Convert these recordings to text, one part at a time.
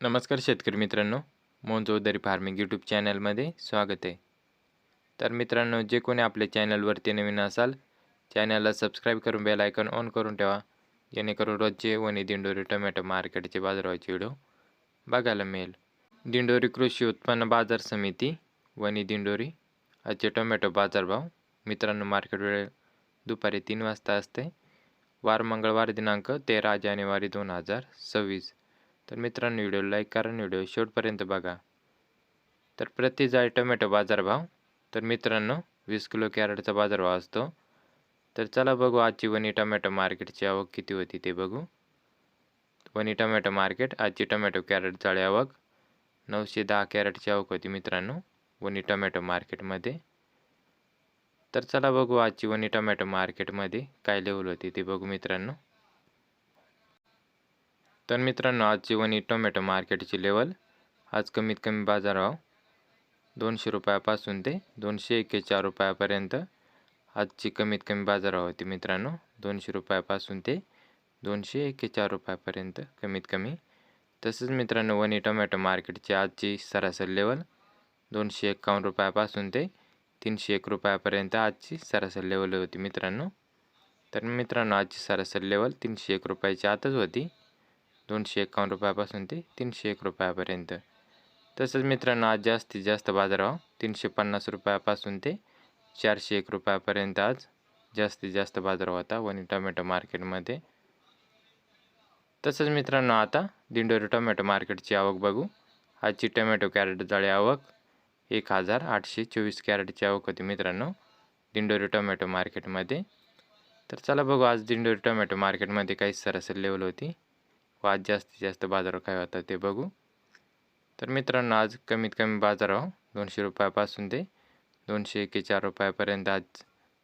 नमस्कार शेतकरी मित्रांनो मोहन चौधरी फार्मिंग यूट्यूब चॅनलमध्ये स्वागत आहे. तर मित्रांनो जे कोणी आपल्या चॅनलवरती नवीन असाल चॅनलला सबस्क्राईब करून बेल आयकॉन ऑन करून ठेवा जेणेकरून रोजचे वणी दिंडोरी टोमॅटो मार्केटचे बाजारभावाचे व्हिडिओ बघायला मिळेल. दिंडोरी कृषी उत्पन्न बाजार समिती वणी दिंडोरी आजचे टोमॅटो बाजारभाव मित्रांनो मार्केट वेळ दुपारी तीन वाजता असते. वार मंगळवार दिनांक तेरा जानेवारी दोन हजार सव्वीस. तर मित्रांनो व्हिडिओ लाईक करा आणि व्हिडिओ शेवटपर्यंत बघा. तर प्रति जाळी टोमॅटो बाजारभाव तर मित्रांनो वीस किलो कॅरेटचा बाजारभाव असतो. तर चला बघू आजची वनी टोमॅटो मार्केटची आवक किती होती ते बघू. वनी टोमॅटो मार्केट आजची टोमॅटो कॅरेट जाळी आवक नऊशे दहा कॅरेटची आवक होती मित्रांनो वनी टोमॅटो मार्केटमध्ये. तर चला बघू आजची वनी टोमॅटो मार्केटमध्ये काय लेवल होती ते बघू मित्रांनो. तर मित्रांनो आजची वनी टोमॅटो मार्केटची लेवल आज कमीत कमी बाजारभाव दोनशे रुपयापासून ते दोनशे एक्केचाळ रुपयापर्यंत. आजची कमीत कमी बाजारभाव होती मित्रांनो दोनशे रुपयापासून ते दोनशे एक्केचाळ रुपयापर्यंत कमीत कमी. तसंच मित्रांनो वनी टोमॅटो मार्केटची आजची सरासरी लेवल दोनशे एक्कावन्न रुपयापासून ते तीनशे एक रुपयापर्यंत आजची सरासरी लेवल होती मित्रांनो. तर मित्रांनो आजची सरासरी लेवल तीनशे एक रुपयाची आतच होती. दोनशे एकावन्न रुपयापासून ते तीनशे एक रुपयापर्यंत. तसंच मित्रांनो आज जास्तीत जास्त बाजारभाव तीनशे पन्नास रुपयापासून ते चारशे एक रुपयापर्यंत आज जास्तीत जास्त बाजारभाव होता वनी टोमॅटो मार्केटमध्ये. तसंच मित्रांनो आता दिंडोरी टोमॅटो मार्केटची आवक बघू. आजची टोमॅटो कॅरेट जाळी आवक एक हजार आठशे चोवीस कॅरेटची आवक होती मित्रांनो दिंडोरी टोमॅटो मार्केटमध्ये. तर चला बघू आज दिंडोरी टोमॅटो मार्केटमध्ये काही सरासरी लेवल होती. व आज जास्तीत जास्त बाजार काय होता ते बघू. तर मित्रांनो आज कमीत कमी बाजारभाव हो, दोनशे रुपयापासून ते दोनशे एकेचार रुपयापर्यंत आज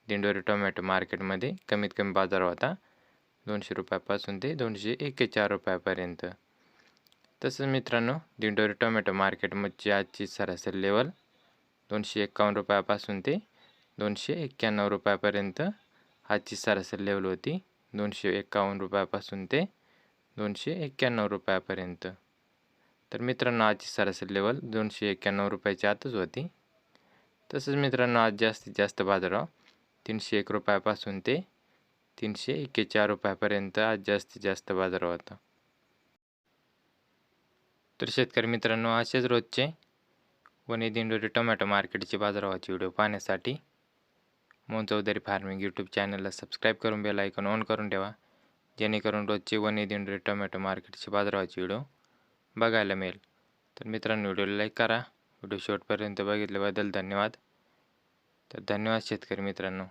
दिंडोरी टोमॅटो मार्केटमध्ये कमीत कमी बाजार होता. दोनशे रुपयापासून ते दोनशे एकेचार रुपयापर्यंत. तसंच मित्रांनो दिंडोरी टोमॅटो मार्केटमध्ये आजची सरासरी लेवल दोनशे एक्कावन्न रुपयापासून ते दोनशे एक्क्याण्णव रुपयापर्यंत आजची सरासरी लेवल होती. दोनशे एक्कावन्न रुपयापासून ते दोनशे एक्क्याण्णव रुपयापर्यंत. तर मित्रांनो आजची सरासरी लेवल दोनशे एक्क्याण्णव रुपयाच्या आतच होती. तसंच मित्रांनो आज जास्तीत जास्त बाजारभाव हो, तीनशे एक रुपयापासून ते तीनशे एक्केचाळ रुपयापर्यंत आज जास्तीत जास्त बाजार होता. तर शेतकरी मित्रांनो असेच रोजचे वनी दिंडोरी टोमॅटो मार्केटचे बाजारभावाचे व्हिडिओ पाहण्यासाठी मोन चौधरी फार्मिंग यूट्यूब चॅनलला सबस्क्राईब करून बेल आयकॉन ऑन करून ठेवा. जेणेकरून रोजचे वनी दिंडोरी टोमॅटो मार्केटचे बाजारभावाचे व्हिडिओ बघायला मिळेल. तर मित्रांनो व्हिडिओला लाईक करा. व्हिडिओ शेवटपर्यंत बघितल्याबद्दल धन्यवाद. तर धन्यवाद शेतकरी मित्रांनो.